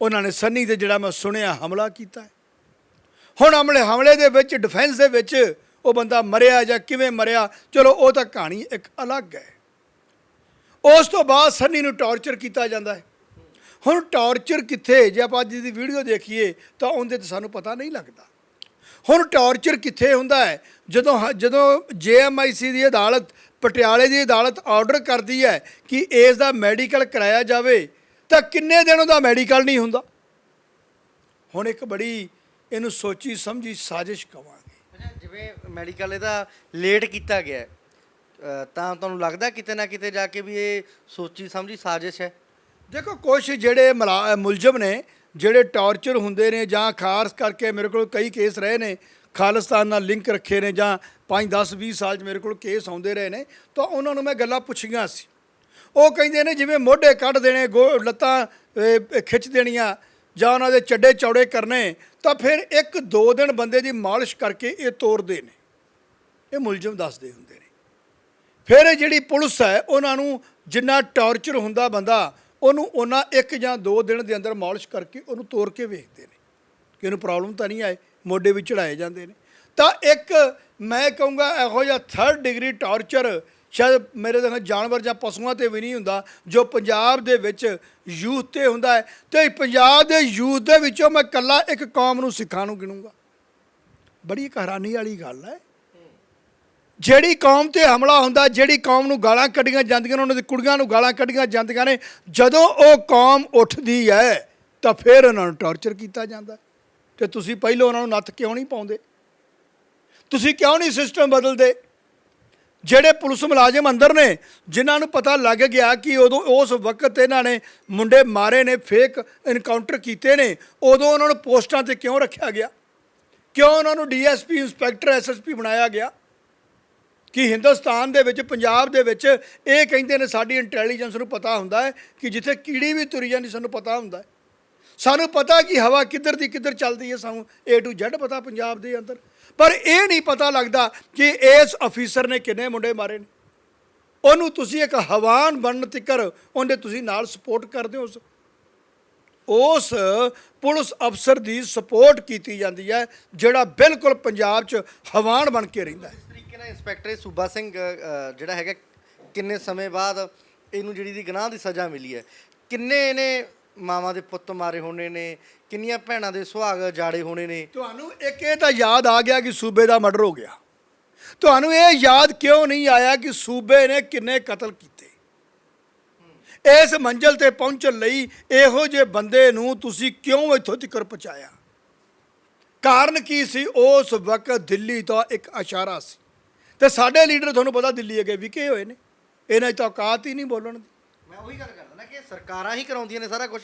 ਉਹਨਾਂ ਨੇ ਸੰਨੀ ਤੇ ਜਿਹੜਾ ਮੈਂ ਸੁਣਿਆ ਹਮਲਾ ਕੀਤਾ ਹੁਣ ਹਮਲੇ ਹਮਲੇ ਦੇ ਵਿੱਚ ਡਿਫੈਂਸ ਦੇ ਵਿੱਚ ਉਹ ਬੰਦਾ ਮਰਿਆ ਜਾਂ ਕਿਵੇਂ ਮਰਿਆ, ਚਲੋ ਉਹ ਤਾਂ ਕਹਾਣੀ ਇੱਕ ਅਲੱਗ ਹੈ। ਉਸ ਤੋਂ ਬਾਅਦ ਸੰਨੀ ਨੂੰ ਟੌਰਚਰ ਕੀਤਾ ਜਾਂਦਾ ਹੈ। ਹੁਣ ਟੌਰਚਰ ਕਿੱਥੇ? ਜੇ ਆਪਾਂ ਅੱਜ ਦੀ ਵੀਡੀਓ ਦੇਖੀਏ, ਤਾਂ ਉਹਦੇ ਤੇ ਸਾਨੂੰ ਪਤਾ ਨਹੀਂ ਲੱਗਦਾ। ਹੁਣ ਟੌਰਚਰ ਕਿੱਥੇ ਹੁੰਦਾ ਹੈ? ਜਦੋਂ ਹ- ਜਦੋਂ ਜੇਐਮਆਈਸੀ ਦੀ ਅਦਾਲਤ, ਪਟਿਆਲੇ ਦੀ ਅਦਾਲਤ ਆਰਡਰ ਕਰਦੀ ਹੈ ਕਿ ਇਸ ਦਾ ਮੈਡੀਕਲ ਕਰਾਇਆ ਜਾਵੇ, ਤਾਂ ਕਿੰਨੇ ਦਿਨ ਉਹਦਾ ਮੈਡੀਕਲ ਨਹੀਂ ਹੁੰਦਾ? ਹੁਣ ਇੱਕ ਬੜੀ ਇਹਨੂੰ ਸੋਚੀ ਸਮਝੀ ਸਾਜ਼ਿਸ਼ ਕਵਾਂਗੇ ਜਿਵੇਂ ਮੈਡੀਕਲ ਇਹਦਾ ਲੇਟ ਕੀਤਾ ਗਿਆ ਹੈ, ਅ, ਤਾਂ ਤੁਹਾਨੂੰ ਲੱਗਦਾ ਕਿਤੇ ਨਾ ਕਿਤੇ ਜਾ ਕੇ ਵੀ ਇਹ ਸੋਚੀ ਸਮਝੀ ਸਾਜ਼ਿਸ਼ ਹੈ? ਦੇਖੋ ਕੁਛ ਜਿਹੜੇ ਮਲਾ- ਮੁਲਜ਼ਮ ਨੇ ਜਿਹੜੇ ਟੌਰਚਰ ਹੁੰਦੇ ਨੇ ਜਾਂ ਖਾਸ ਕਰਕੇ ਮੇਰੇ ਕੋਲ ਕਈ ਕੇਸ ਰਹੇ ਨੇ ਖਾਲਿਸਤਾਨ ਨਾਲ ਲਿੰਕ ਰੱਖੇ ਨੇ ਜਾਂ 5 10 20 ਸਾਲ 'ਚ ਮੇਰੇ ਕੋਲ ਕੇਸ ਆਉਂਦੇ ਰਹੇ ਨੇ ਤਾਂ ਉਹਨਾਂ ਨੂੰ ਮੈਂ ਗੱਲਾਂ ਪੁੱਛੀਆਂ ਸੀ। ਉਹ ਕਹਿੰਦੇ ਨੇ ਜਿਵੇਂ ਮੋਢੇ ਕੱਢ ਦੇਣੇ ਗੋ ਲੱਤਾਂ ਅਹ, ਖਿੱਚ ਦੇਣੀਆਂ ਜਾਂ ਉਹਨਾਂ ਦੇ ਚੱਡੇ ਚੌੜੇ ਕਰਨੇ ਤਾਂ ਫਿਰ ਇੱਕ ਦੋ ਦਿਨ ਬੰਦੇ ਦੀ ਮਾਲਿਸ਼ ਕਰਕੇ ਇਹ ਤੋਰਦੇ ਨੇ। ਇਹ ਮੁਲਜ਼ਮ ਦੱਸਦੇ ਹੁੰਦੇ ਨੇ। ਫਿਰ ਇਹ ਜਿਹੜੀ ਪੁਲਿਸ ਹੈ, ਉਹਨਾਂ ਨੂੰ ਜਿੰਨਾ ਟੌਰਚਰ ਹੁੰਦਾ ਬੰਦਾ, ਉਹਨੂੰ ਉਹਨਾਂ ਇੱਕ ਜਾਂ ਦੋ ਦਿਨ ਦੇ ਅੰਦਰ ਮਾਲਿਸ਼ ਕਰਕੇ ਉਹਨੂੰ ਤੋਰ ਕੇ ਵੇਖਦੇ ਨੇ। ਕਿ ਉਹਨੂੰ ਪ੍ਰੋਬਲਮ ਤਾਂ ਨਹੀਂ ਆਏ, ਮੋਢੇ ਵੀ ਚੜਾਏ ਜਾਂਦੇ ਨੇ। ਤਾਂ ਇੱਕ ਮੈਂ ਕਹੂੰਗਾ, ਇਹੋ ਜਿਹਾ ਥਰਡ ਡਿਗਰੀ ਟੌਰਚਰ ਸ਼ਾਇਦ ਮੇਰੇ ਦੇ ਨਾਲ ਜਾਨਵਰ ਜਾਂ ਪਸ਼ੂਆਂ ਤੇ ਵੀ ਨਹੀਂ ਹੁੰਦਾ, ਜੋ ਪੰਜਾਬ ਦੇ ਵਿੱਚ ਯੂਥ ਤੇ ਹੁੰਦਾ ਹੈ, ਤੇ ਪੰਜਾਬ ਦੇ ਯੂਥ ਦੇ ਵਿੱਚੋਂ ਮੈਂ ਕੱਲਾ ਇੱਕ ਕੌਮ ਨੂੰ ਸਿੱਖਾਂ ਨੂੰ ਗਿਣੂੰਗਾ। ਬੜੀ ਇੱਕ ਹੈਰਾਨੀ ਵਾਲੀ ਗੱਲ ਹੈ। ਜਿਹੜੀ ਕੌਮ ਤੇ ਹਮਲਾ ਹੁੰਦਾ, ਜਿਹੜੀ ਕੌਮ ਨੂੰ ਗਾਲਾਂ ਕੱਢੀਆਂ ਜਾਂਦੀਆਂ ਨੇ, ਉਹਨਾਂ ਦੀ ਕੁੜੀਆਂ ਨੂੰ ਗਾਲਾਂ ਕੱਢੀਆਂ ਜਾਂਦੀਆਂ ਨੇ, ਜਦੋਂ ਉਹ ਕੌਮ ਉੱਠਦੀ ਹੈ, ਤਾਂ ਫਿਰ ਉਹਨਾਂ ਨੂੰ ਟੌਰਚਰ ਕੀਤਾ ਜਾਂਦਾ ਤੇ ਤੁਸੀਂ ਪਹਿਲਾਂ ਉਹਨਾਂ ਨੂੰ ਨੱਥ ਕਿਉਂ ਨਹੀਂ ਪਾਉਂਦੇ? ਤੁਸੀਂ ਕਿਉਂ ਨਹੀਂ ਸਿਸਟਮ ਬਦਲਦੇ? ਜਿਹੜੇ ਪੁਲਿਸ ਮੁਲਾਜ਼ਮ ਅੰਦਰ ਨੇ, ਜਿਨ੍ਹਾਂ ਨੂੰ ਪਤਾ ਲੱਗ ਗਿਆ ਕਿ ਉਦੋਂ ਉਸ ਵਕਤ ਇਹਨਾਂ ਨੇ ਮੁੰਡੇ ਮਾਰੇ ਨੇ ਫੇਕ ਇਨਕਾਊਂਟਰ ਕੀਤੇ ਨੇ, ਉਦੋਂ ਉਹਨਾਂ ਨੂੰ ਪੋਸਟਾਂ ਤੇ ਕਿਉਂ ਰੱਖਿਆ ਗਿਆ? ਕਿਉਂ ਉਹਨਾਂ ਨੂੰ ਡੀਐਸਪੀ ਇੰਸਪੈਕਟਰ ਐਸਐਸਪੀ ਬਣਾਇਆ ਗਿਆ? ਕਿ ਹਿੰਦੁਸਤਾਨ ਦੇ ਵਿੱਚ, ਪੰਜਾਬ ਦੇ ਵਿੱਚ ਇਹ ਕਹਿੰਦੇ ਨੇ ਸਾਡੀ ਇੰਟੈਲੀਜੈਂਸ ਨੂੰ ਪਤਾ ਹੁੰਦਾ ਹੈ ਕਿ ਜਿੱਥੇ ਕੀੜੀ ਵੀ ਤੁਰੀ ਜਾਂਦੀ, ਸਾਨੂੰ ਪਤਾ ਹੁੰਦਾ ਹੈ। ਸਾਨੂੰ ਪਤਾ ਕਿ ਹਵਾ ਕਿੱਧਰ ਦੀ ਕਿੱਧਰ ਚੱਲਦੀ ਹੈ, ਸਾਨੂੰ A to Z ਪਤਾ ਪੰਜਾਬ ਦੇ ਅੰਦਰ। ਪਰ ਇਹ ਨਹੀਂ ਪਤਾ ਲੱਗਦਾ ਕਿ ਇਸ ਅਫੀਸਰ ਨੇ ਕਿੰਨੇ ਮੁੰਡੇ ਮਾਰੇ ਨੇ। ਉਹਨੂੰ ਤੁਸੀਂ ਇੱਕ ਹਵਾਨ ਬਣਨ ਤਿਕਰ ਉਹਦੇ ਤੁਸੀਂ ਨਾਲ ਸਪੋਰਟ ਕਰਦੇ ਹੋ ਉਸ। ਪੁਲਿਸ ਅਫਸਰ ਦੀ ਸਪੋਰਟ ਕੀਤੀ ਜਾਂਦੀ ਹੈ, ਜਿਹੜਾ ਬਿਲਕੁਲ ਪੰਜਾਬ 'ਚ ਹਵਾਨ ਬਣ ਕੇ ਰਹਿੰਦਾ ਹੈ। ਇਸ ਤਰੀਕੇ ਨਾਲ ਇੰਸਪੈਕਟਰ ਸੂਬਾ ਸਿੰਘ ਜਿਹੜਾ ਹੈਗਾ, ਕਿੰਨੇ ਸਮੇਂ ਬਾਅਦ ਇਹਨੂੰ ਜਿਹੜੀ ਦੀ ਗੁਨਾਹ ਦੀ ਸਜ਼ਾ ਮਿਲੀ ਹੈ, ਕਿੰਨੇ ਇਹਨੇ ਮਾਵਾਂ ਦੇ ਪੁੱਤ ਮਾਰੇ ਹੋਣੇ ਨੇ ਕਿੰਨੀਆਂ ਭੈਣਾਂ ਦੇ ਸੁਹਾਗ ਜਾੜੇ ਹੋਣੇ ਨੇ। ਤੁਹਾਨੂੰ ਇੱਕ ਇਹ ਤਾਂ ਯਾਦ ਆ ਗਿਆ ਕਿ ਸੂਬੇ ਦਾ ਮਰਡਰ ਹੋ ਗਿਆ। ਤੁਹਾਨੂੰ ਇਹ ਯਾਦ ਕਿਉਂ ਨਹੀਂ ਆਇਆ ਕਿ ਸੂਬੇ ਨੇ ਕਿੰਨੇ ਕਤਲ ਕੀਤੇ? ਇਸ ਮੰਜ਼ਲ ਤੇ ਪਹੁੰਚਣ ਲਈ ਇਹੋ ਜਿਹੇ ਬੰਦੇ ਨੂੰ ਤੁਸੀਂ ਕਿਉਂ ਇੱਥੋਂ ਤੱਕ ਪਹੁੰਚਾਇਆ? ਕਾਰਨ ਕੀ ਸੀ? ਉਸ ਵਕਤ ਦਿੱਲੀ ਤੋਂ ਇੱਕ ਇਸ਼ਾਰਾ ਸੀ। ਤੇ ਸਾਡੇ ਲੀਡਰ ਤੁਹਾਨੂੰ ਪਤਾ ਦਿੱਲੀ ਅੱਗੇ ਵਿਕੇ ਹੋਏ ਨੇ। ਇਹਨਾਂ ਤਾਂ ਔਕਾਤ ਹੀ ਨਹੀਂ ਬੋਲਣ ਦੀ। ਮੈਂ ਉਹੀ ਗੱਲ ਕਰਦਾ। ਨਾ ਕਿ ਸਰਕਾਰਾਂ ਹੀ ਕਰਾਉਂਦੀਆਂ ਨੇ ਸਾਰਾ ਕੁਝ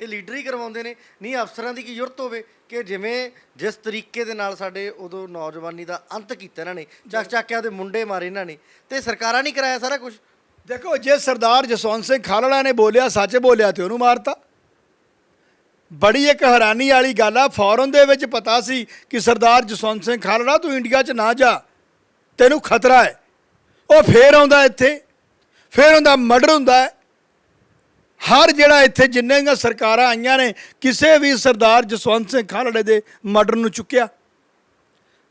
ਇਹ ਲੀਡਰ ਹੀ ਕਰਵਾਉਂਦੇ ਨੇ। ਨਹੀਂ, ਅਫਸਰਾਂ ਦੀ ਕੀ ਜ਼ਰੂਰਤ ਹੋਵੇ ਕਿ ਜਿਵੇਂ ਜਿਸ ਤਰੀਕੇ ਦੇ ਨਾਲ ਸਾਡੇ ਉਦੋਂ ਨੌਜਵਾਨੀ ਦਾ ਅੰਤ ਕੀਤਾ ਇਹਨਾਂ ਨੇ, ਚੱਕ ਚੱਕਿਆ ਦੇ ਮੁੰਡੇ ਮਾਰੇ ਇਹਨਾਂ ਨੇ। ਤੇ ਸਰਕਾਰਾਂ ਨਹੀਂ ਕਰਾਇਆ ਸਾਰਾ ਕੁਝ ਦੇਖੋ, ਜੇ ਸਰਦਾਰ ਜਸਵੰਤ ਸਿੰਘ ਖਾਲੜਾ ਨੇ ਬੋਲਿਆ, ਸੱਚ ਬੋਲਿਆ ਤੇ ਉਹਨੂੰ ਮਾਰਤਾ। ਬੜੀ ਇੱਕ ਹੈਰਾਨੀ ਵਾਲੀ ਗੱਲ ਆ। ਫੌਰਨ ਦੇ ਵਿੱਚ ਪਤਾ ਸੀ ਕਿ ਸਰਦਾਰ ਜਸਵੰਤ ਸਿੰਘ ਖਾਲੜਾ, ਤੂੰ ਇੰਡੀਆ 'ਚ ਨਾ ਜਾ। ਤੈਨੂੰ ਖਤਰਾ ਹੈ। ਉਹ ਫੇਰ ਆਉਂਦਾ ਇੱਥੇ। ਫੇਰ ਉਹਦਾ ਮਰਡਰ ਹੁੰਦਾ ਹੈ। ਹਰ ਜਿਹੜਾ ਇੱਥੇ ਜਿੰਨੀਆਂ ਸਰਕਾਰਾਂ ਆਈਆਂ ਨੇ, ਕਿਸੇ ਵੀ ਸਰਦਾਰ ਜਸਵੰਤ ਸਿੰਘ ਖਾਲੜੇ ਦੇ ਮਰਡਰ ਨੂੰ ਚੁੱਕਿਆ।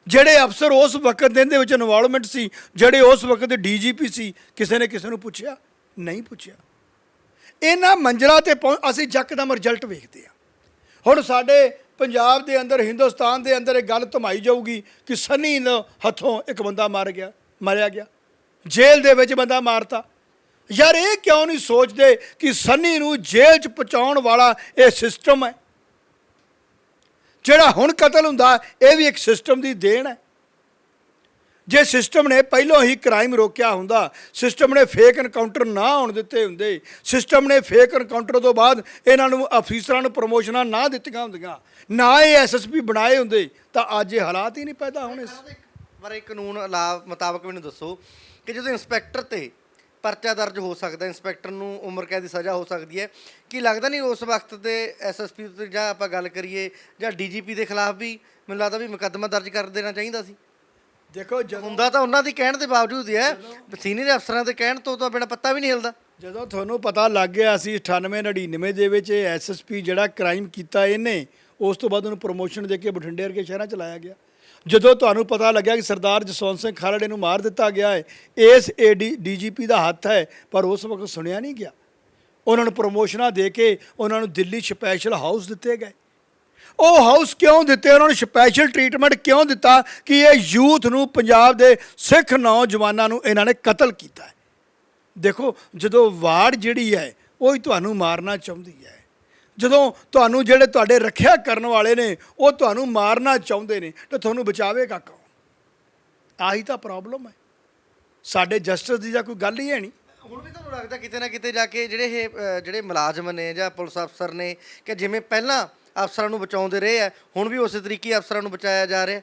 ਜਿਹੜੇ ਅਫਸਰ ਉਸ ਵਕਤ ਦੇ ਇਹਦੇ ਵਿੱਚ ਇਨਵੋਲਵਮੈਂਟ ਸੀ, ਜਿਹੜੇ ਉਸ ਵਕਤ ਦੇ ਡੀਜੀਪੀ ਸੀ, ਕਿਸੇ ਨੇ ਕਿਸੇ ਨੂੰ ਪੁੱਛਿਆ? ਨਹੀਂ ਪੁੱਛਿਆ। ਇਹਨਾਂ ਮੰਜ਼ਲਾਂ ਤੇ ਪਹੁੰ- ਅਸੀਂ ਜੱਕਦਮ ਰਿਜ਼ਲਟ ਵੇਖਦੇ ਆ ਹੁਣ ਸਾਡੇ ਪੰਜਾਬ ਦੇ ਅੰਦਰ, ਹਿੰਦੁਸਤਾਨ ਦੇ ਅੰਦਰ ਇਹ ਗੱਲ ਧਮਾਈ ਜਾਊਗੀ ਕਿ ਸਨੀ ਹੱਥੋਂ ਇੱਕ ਬੰਦਾ ਮਾਰ ਗਿਆ, ਮਾਰਿਆ ਗਿਆ। ਜੇਲ੍ਹ ਦੇ ਵਿੱਚ ਬੰਦਾ ਮਾਰਤਾ। ਯਾਰ ਇਹ ਕਿਉਂ ਨਹੀਂ ਸੋਚਦੇ ਕਿ ਸੰਨੀ ਨੂੰ ਜੇਲ੍ਹ 'ਚ ਪਹੁੰਚਾਉਣ ਵਾਲਾ ਇਹ ਸਿਸਟਮ ਹੈ? ਜਿਹੜਾ ਹੁਣ ਕਤਲ ਹੁੰਦਾ, ਇਹ ਵੀ ਇੱਕ ਸਿਸਟਮ ਦੀ ਦੇਣ ਹੈ। ਜੇ ਸਿਸਟਮ ਨੇ ਪਹਿਲਾਂ ਹੀ ਕ੍ਰਾਈਮ ਰੋਕਿਆ ਹੁੰਦਾ ਸਿਸਟਮ ਨੇ ਫੇਕ ਐਨਕਾਊਂਟਰ ਨਾ ਹੋਣ ਦਿੱਤੇ ਹੁੰਦੇ ਸਿਸਟਮ ਨੇ ਫੇਕ ਐਨਕਾਊਂਟਰ ਤੋਂ ਬਾਅਦ ਇਹਨਾਂ ਨੂੰ ਅਫੀਸਰਾਂ ਨੂੰ ਪ੍ਰਮੋਸ਼ਨਾਂ ਨਾ ਦਿੱਤੀਆਂ ਹੁੰਦੀਆਂ, ਨਾ ਇਹ ਐਸਐਸਪੀ ਬਣਾਏ ਹੁੰਦੇ, ਤਾਂ ਅੱਜ ਇਹ ਹਾਲਾਤ ਹੀ ਨਹੀਂ ਪੈਦਾ ਹੋਣੇ। ਪਰ ਇਹ ਕਾਨੂੰਨ ਲਾ ਮੁਤਾਬਕ ਮੈਨੂੰ ਦੱਸੋ ਕਿ ਜਦੋਂ ਇੰਸਪੈਕਟਰ ਤੇ ਪਰਚਾ ਦਰਜ ਹੋ ਸਕਦਾ ਇੰਸਪੈਕਟਰ ਨੂੰ ਉਮਰ ਕੈਦ ਦੀ ਸਜ਼ਾ ਹੋ ਸਕਦੀ ਹੈ। ਕੀ ਲੱਗਦਾ ਨਹੀਂ ਉਸ ਵਕਤ ਤੇ ਐਸਐਸਪੀ ਤੇ ਜਾਂ ਆਪਾਂ ਗੱਲ ਕਰੀਏ ਜਾਂ ਡੀਜੀਪੀ ਦੇ ਖਿਲਾਫ ਵੀ ਮੈਨੂੰ ਲੱਗਦਾ ਵੀ ਮੁਕੱਦਮਾ ਦਰਜ ਕਰ ਦੇਣਾ ਚਾਹੀਦਾ ਸੀ। ਦੇਖੋ ਜਦੋਂ ਹੁੰਦਾ ਤਾਂ ਉਹਨਾਂ ਦੀ ਕਹਿਣ ਦੇ ਬਾਵਜੂਦ ਹੀ ਹੈ ਸੀਨੀਅਰ ਅਫਸਰਾਂ ਦੇ ਕਹਿਣ ਤੋਂ ਤਾਂ ਬਿਨਾਂ ਪੱਤਾ ਵੀ ਨਹੀਂ ਹਿਲਦਾ। ਜਦੋਂ ਤੁਹਾਨੂੰ ਪਤਾ ਲੱਗ ਗਿਆ ਸੀ 98 99 ਦੇ ਵਿੱਚ ਇਹ ਐਸਐਸਪੀ ਜਿਹੜਾ ਕ੍ਰਾਈਮ ਕੀਤਾ ਇਹਨੇ ਉਸ ਤੋਂ ਬਾਅਦ ਉਹਨੂੰ ਪ੍ਰੋਮੋਸ਼ਨ ਦੇ ਕੇ ਬਠਿੰਡੇ ਵਰਗੇ ਸ਼ਹਿਰਾਂ ਚ ਲਾਇਆ ਗਿਆ। ਜਦੋਂ ਤੁਹਾਨੂੰ ਪਤਾ ਲੱਗਿਆ ਕਿ ਸਰਦਾਰ ਜਸਵੰਤ ਸਿੰਘ ਖਾਲੜੇ ਨੂੰ ਮਾਰ ਦਿੱਤਾ ਗਿਆ ਹੈ, ਇਸ ਏਡੀ ਡੀਜੀਪੀ ਦਾ ਹੱਥ ਹੈ, ਪਰ ਉਸ ਵਕਤ ਸੁਣਿਆ ਨਹੀਂ ਗਿਆ। ਉਹਨਾਂ ਨੂੰ ਪ੍ਰੋਮੋਸ਼ਨਾਂ ਦੇ ਕੇ ਉਹਨਾਂ ਨੂੰ ਦਿੱਲੀ ਸਪੈਸ਼ਲ ਹਾਊਸ ਦਿੱਤੇ ਗਏ। ਉਹ ਹਾਊਸ ਕਿਉਂ ਦਿੱਤੇ? ਉਹਨਾਂ ਨੂੰ ਸਪੈਸ਼ਲ ਟ੍ਰੀਟਮੈਂਟ ਕਿਉਂ ਦਿੱਤਾ ਕਿ ਇਹ ਯੂਥ ਨੂੰ, ਪੰਜਾਬ ਦੇ ਸਿੱਖ ਨੌਜਵਾਨਾਂ ਨੂੰ ਇਹਨਾਂ ਨੇ ਕਤਲ ਕੀਤਾ ਦੇਖੋ, ਜਦੋਂ ਵਾਰਡ ਜਿਹੜੀ ਹੈ, ਉਹ ਹੀ ਤੁਹਾਨੂੰ ਮਾਰਨਾ ਚਾਹੁੰਦੀ ਹੈ। ਜਦੋਂ ਤੁਹਾਨੂੰ ਜਿਹੜੇ ਤੁਹਾਡੇ ਰੱਖਿਆ ਕਰਨ ਵਾਲੇ ਨੇ ਉਹ ਤੁਹਾਨੂੰ ਮਾਰਨਾ ਚਾਹੁੰਦੇ ਨੇ ਤਾਂ ਤੁਹਾਨੂੰ ਬਚਾਵੇਗਾ ਕੌਣ ਆਹੀ ਤਾਂ ਪ੍ਰੋਬਲਮ ਹੈ। ਸਾਡੇ ਜਸਟਿਸ ਦੀ ਜਾਂ ਕੋਈ ਗੱਲ ਹੀ ਹੈ ਨਹੀਂ। ਹੁਣ ਵੀ ਤੁਹਾਨੂੰ ਲੱਗਦਾ ਕਿਤੇ ਨਾ ਕਿਤੇ ਜਾ ਕੇ ਜਿਹੜੇ ਇਹ ਅ, ਜਿਹੜੇ ਮੁਲਾਜ਼ਮ ਨੇ ਜਾਂ ਪੁਲਿਸ ਅਫਸਰ ਨੇ ਕਿ ਜਿਵੇਂ ਪਹਿਲਾਂ ਅਫਸਰਾਂ ਨੂੰ ਬਚਾਉਂਦੇ ਰਹੇ ਆ ਹੁਣ ਵੀ ਉਸੇ ਤਰੀਕੇ ਅਫਸਰਾਂ ਨੂੰ ਬਚਾਇਆ ਜਾ ਰਿਹਾ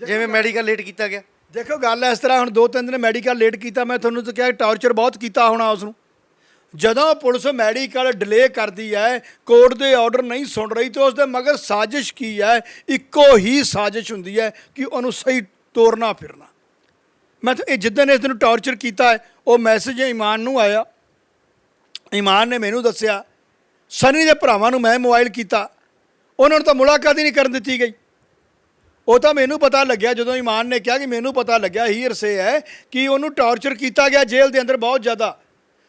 ਜਿਵੇਂ ਮੈਡੀਕਲ ਲੇਟ ਕੀਤਾ ਗਿਆ। ਦੇਖੋ ਗੱਲ ਇਸ ਤਰ੍ਹਾਂ ਹੁਣ ਦੋ ਤਿੰਨ ਦਿਨ ਮੈਡੀਕਲ ਲੇਟ ਕੀਤਾ ਮੈਂ ਤੁਹਾਨੂੰ ਤਾਂ ਕਿਹਾ ਟਾਰਚਰ ਬਹੁਤ ਕੀਤਾ ਹੋਣਾ ਉਸ ਨੂੰ ਜਦੋਂ ਪੁਲਿਸ ਮੈਡੀਕਲ ਡਿਲੇ ਕਰਦੀ ਹੈ, ਕੋਰਟ ਦੇ ਆਰਡਰ ਨਹੀਂ ਸੁਣ ਰਹੀ ਤੇ ਉਸ ਦੇ ਮਗਰ ਸਾਜ਼ਿਸ਼ ਕੀ ਹੈ? ਇੱਕੋ ਹੀ ਸਾਜ਼ਿਸ਼ ਹੁੰਦੀ ਹੈ ਕਿ ਉਹਨੂੰ ਸਹੀ ਤੋਰਨਾ ਫਿਰਨਾ। ਮੈਂ ਤਾਂ ਇਹ ਜਿੱਦਣ ਇਸ ਨੂੰ ਟਾਰਚਰ ਕੀਤਾ ਹੈ, ਉਹ ਮੈਸੇਜ ਇਮਾਨ ਨੂੰ ਆਇਆ। ਇਮਾਨ ਨੇ ਮੈਨੂੰ ਦੱਸਿਆ, ਸਨੀ ਦੇ ਭਰਾਵਾਂ ਨੂੰ ਮੈਂ ਮੋਬਾਈਲ ਕੀਤਾ। ਉਹਨਾਂ ਨੂੰ ਤਾਂ ਮੁਲਾਕਾਤ ਹੀ ਨਹੀਂ ਕਰਨ ਦਿੱਤੀ ਗਈ। ਉਹ ਤਾਂ ਮੈਨੂੰ ਪਤਾ ਲੱਗਿਆ, ਜਦੋਂ ਇਮਾਨ ਨੇ ਕਿਹਾ ਕਿ ਮੈਨੂੰ ਪਤਾ ਲੱਗਿਆ, ਹੀ ਅਰਸੇ ਹੈ ਕਿ ਉਹਨੂੰ ਟਾਰਚਰ ਕੀਤਾ ਗਿਆ ਜੇਲ੍ਹ ਦੇ ਅੰਦਰ ਬਹੁਤ ਜ਼ਿਆਦਾ।